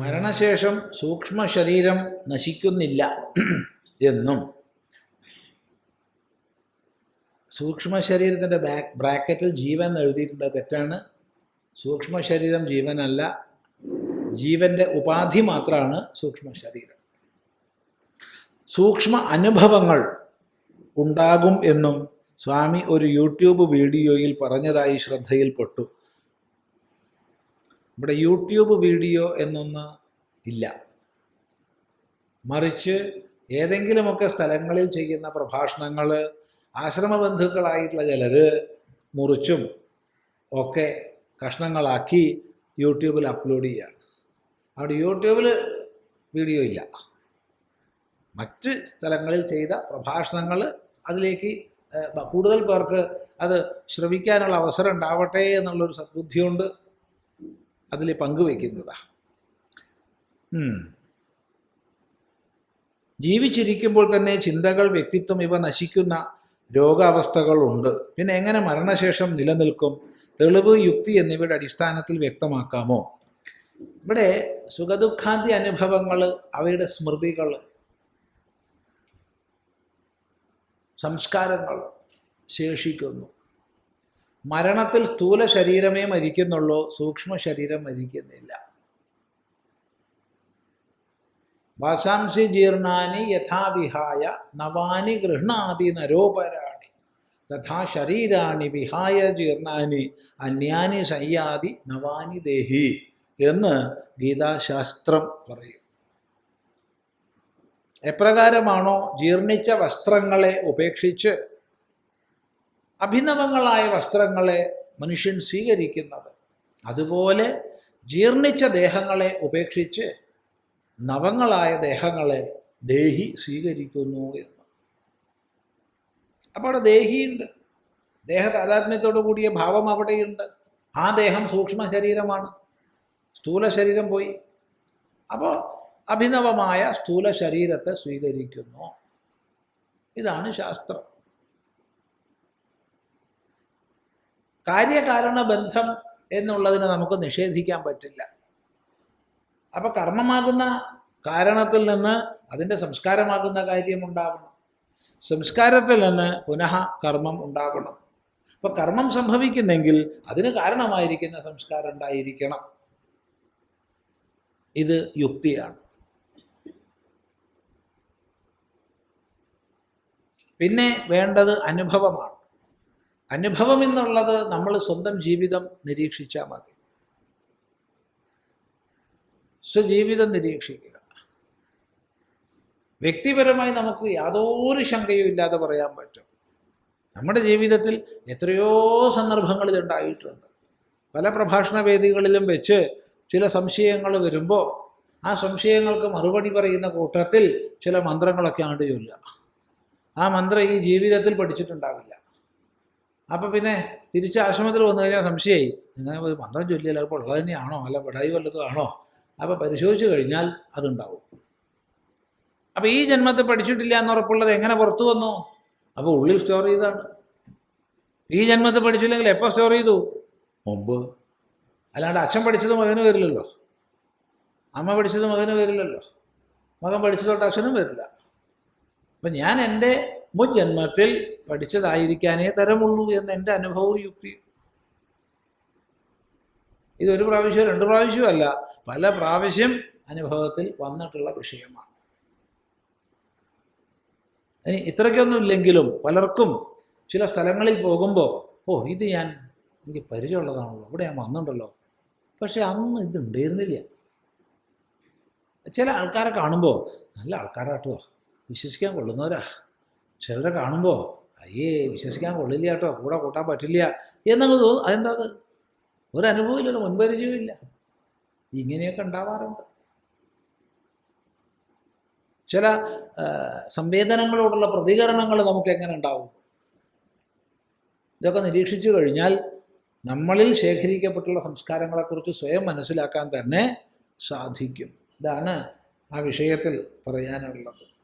മരണശേഷം സൂക്ഷ്മ ശരീരം നശിക്കുന്നില്ല എന്നും സൂക്ഷ്മ ശരീരത്തിന്റെ ബാക്ക് ബ്രാക്കറ്റിൽ ജീവൻ എഴുതിയിട്ടുള്ള തെറ്റാണ്. സൂക്ഷ്മ ശരീരം ജീവനല്ല. ജീവന്റെ ഉപാധി മാത്രമാണ് സൂക്ഷ്മ ശരീരം സൂക്ഷ്മ അനുഭവങ്ങൾ ഉണ്ടാകും എന്നും സ്വാമി ഒരു യൂട്യൂബ് വീഡിയോയിൽ പറഞ്ഞതായി ശ്രദ്ധയിൽപ്പെട്ടു. ഇവിടെ യൂട്യൂബ് വീഡിയോ എന്നൊന്ന് ഇല്ല. മറിച്ച് ഏതെങ്കിലുമൊക്കെ സ്ഥലങ്ങളിൽ ചെയ്യുന്ന പ്രഭാഷണങ്ങൾ ആശ്രമബന്ധുക്കളായിട്ടുള്ള ചിലർ മുറിച്ചും ഒക്കെ കഷ്ണങ്ങളാക്കി യൂട്യൂബിൽ അപ്ലോഡ് ചെയ്യുകയാണ്. അവിടെ യൂട്യൂബിൽ വീഡിയോ ഇല്ല. മറ്റ് സ്ഥലങ്ങളിൽ ചെയ്ത പ്രഭാഷണങ്ങൾ അതിലേക്ക് കൂടുതൽ പേർക്ക് അത് ശ്രവിക്കാനുള്ള അവസരം ഉണ്ടാവട്ടെ എന്നുള്ളൊരു സദ്ബുദ്ധിയുണ്ട് അതിൽ പങ്കുവയ്ക്കുന്നതാ ജീവിച്ചിരിക്കുമ്പോൾ തന്നെ ചിന്തകൾ വ്യക്തിത്വം ഇവ നശിക്കുന്ന രോഗാവസ്ഥകളുണ്ട്. പിന്നെ എങ്ങനെ മരണശേഷം നിലനിൽക്കും? തെളിവ് യുക്തി എന്നിവയുടെ അടിസ്ഥാനത്തിൽ വ്യക്തമാക്കാമോ? ഇവിടെ സുഖദുഃഖാന്തി അനുഭവങ്ങൾ അവയുടെ സ്മൃതികൾ സംസ്കാരങ്ങൾ ശേഷിക്കുന്നു. മരണത്തിൽ സ്ഥൂല ശരീരമേ മരിക്കുന്നുള്ളൂ സൂക്ഷ്മ ശരീരം മരിക്കുന്നില്ല. വാസാംസി ജീർണാനി യഥാവിഹായ നവാനി ഗൃഹ്ണാതി നരോപരാണി. തഥാ ശരീരാണി വിഹായ ജീർണാനി അന്യാനി സയ്യാതി നവാനി ദേഹി എന്ന് ഗീതാശാസ്ത്രം പറയും. എപ്രകാരമാണോ ജീർണിച്ച വസ്ത്രങ്ങളെ ഉപേക്ഷിച്ച് അഭിനവങ്ങളായ വസ്ത്രങ്ങളെ മനുഷ്യൻ സ്വീകരിക്കുന്നത്? അതുപോലെ ജീർണിച്ച ദേഹങ്ങളെ ഉപേക്ഷിച്ച് നവങ്ങളായ ദേഹങ്ങളെ ദേഹി സ്വീകരിക്കുന്നു എന്ന്. അപ്പോൾ അവിടെ ദേഹിയുണ്ട്. ദേഹ താതാത്മ്യത്തോടു കൂടിയ ഭാവം അവിടെയുണ്ട്. ആ ദേഹം സൂക്ഷ്മ ശരീരമാണ് സ്ഥൂല ശരീരം പോയി. അപ്പോൾ അഭിനവമായ സ്ഥൂല ശരീരത്തെ സ്വീകരിക്കുന്നു. ഇതാണ് ശാസ്ത്രം. കാര്യകാരണ ബന്ധം എന്നുള്ളതിനെ നമുക്ക് നിഷേധിക്കാൻ പറ്റില്ല. അപ്പോൾ കർമ്മമാകുന്ന കാരണത്തിൽ നിന്ന് അതിന്റെ സംസ്കാരമാകുന്ന കാര്യം ഉണ്ടാകണം സംസ്കാരത്തിൽ നിന്ന് പുനഃ കർമ്മം ഉണ്ടാകണം അപ്പോൾ കർമ്മം സംഭവിക്കുന്നെങ്കിൽ അതിന് കാരണമായിരിക്കുന്ന സംസ്കാരം ഉണ്ടായിരിക്കണം. ഇത് യുക്തിയാണ്. പിന്നെ വേണ്ടത് അനുഭവമാണ്. അനുഭവം എന്നുള്ളത് നമ്മൾ സ്വന്തം ജീവിതം നിരീക്ഷിച്ചാൽ മതി. സ്വജീവിതം നിരീക്ഷിക്കുക. വ്യക്തിപരമായി നമുക്ക് യാതൊരു ശങ്കയും ഇല്ലാതെ പറയാൻ പറ്റും. നമ്മുടെ ജീവിതത്തിൽ എത്രയോ സന്ദർഭങ്ങൾ ഇതുണ്ടായിട്ടുണ്ട്. പല പ്രഭാഷണ വേദികളിലും വെച്ച് ചില സംശയങ്ങൾ വരുമ്പോൾ ആ സംശയങ്ങൾക്ക് മറുപടി പറയുന്ന കൂട്ടത്തിൽ ചില മന്ത്രങ്ങളൊക്കെ ആണ്ട് ചൊല്ലുക. ആ മന്ത്രം ഈ ജീവിതത്തിൽ പഠിച്ചിട്ടുണ്ടാവില്ല. അപ്പം പിന്നെ തിരിച്ച് ആശ്രമത്തിൽ വന്നു കഴിഞ്ഞാൽ സംശയമായി ഇങ്ങനെ ഒരു മന്ത്രം ചൊല്ലിയല്ല അപ്പോൾ ഉള്ളത് തന്നെയാണോ? അല്ല പെടായി വല്ലതും ആണോ? അപ്പോൾ പരിശോധിച്ച് കഴിഞ്ഞാൽ അതുണ്ടാവും. അപ്പോൾ ഈ ജന്മത്തെ പഠിച്ചിട്ടില്ല എന്ന് ഉറപ്പുള്ളത് എങ്ങനെ പുറത്തു വന്നു? അപ്പോൾ ഉള്ളിൽ സ്റ്റോർ ചെയ്താണ്. ഈ ജന്മത്തെ പഠിച്ചില്ലെങ്കിൽ എപ്പോൾ സ്റ്റോർ ചെയ്തു? മുമ്പ്. അല്ലാണ്ട് അച്ഛൻ പഠിച്ചത് മകന് വരില്ലല്ലോ. അമ്മ പഠിച്ചത് മകന് വരില്ലല്ലോ. മകൻ പഠിച്ചതോട്ട് അച്ഛനും വരില്ല. അപ്പം ഞാൻ എന്റെ മുൻ ജന്മത്തിൽ പഠിച്ചതായിരിക്കാനേ തരമുള്ളൂ എന്ന് എന്റെ അനുഭവവും യുക്തി. ഇതൊരു പ്രാവശ്യം രണ്ട് അല്ല പല പ്രാവശ്യം അനുഭവത്തിൽ വന്നിട്ടുള്ള വിഷയമാണ്. ഇനി ഇത്രയ്ക്കൊന്നും ഇല്ലെങ്കിലും പലർക്കും ചില സ്ഥലങ്ങളിൽ പോകുമ്പോൾ ഓ ഇത് ഞാൻ എനിക്ക് പരിചയമുള്ളതാണല്ലോ ഇവിടെ ഞാൻ വന്നിട്ടുണ്ടല്ലോ. പക്ഷെ അന്ന് ഇതുണ്ടായിരുന്നില്ല ചില ആൾക്കാരെ കാണുമ്പോൾ നല്ല ആൾക്കാരാട്ടോ വിശ്വസിക്കാൻ കൊള്ളുന്നവരാ. ചിലരെ കാണുമ്പോൾ അയ്യേ വിശ്വസിക്കാൻ കൊള്ളില്ല കേട്ടോ കൂടെ കൂട്ടാൻ പറ്റില്ല എന്നങ്ങ് തോന്നും. അതെന്താ അത് ഒരു അനുഭവമില്ല ഒരു മുൻപരിചയവും ഇല്ല. ഇങ്ങനെയൊക്കെ ഉണ്ടാവാറുണ്ട്. ചില സംവേദനങ്ങളോടുള്ള പ്രതികരണങ്ങൾ നമുക്ക് എങ്ങനെ ഉണ്ടാവും? ഇതൊക്കെ നിരീക്ഷിച്ചു കഴിഞ്ഞാൽ നമ്മളിൽ ശേഖരിക്കപ്പെട്ടുള്ള സംസ്കാരങ്ങളെക്കുറിച്ച് സ്വയം മനസ്സിലാക്കാൻ തന്നെ സാധിക്കും. ഇതാണ് ആ വിഷയത്തിൽ പറയാനുള്ളത്.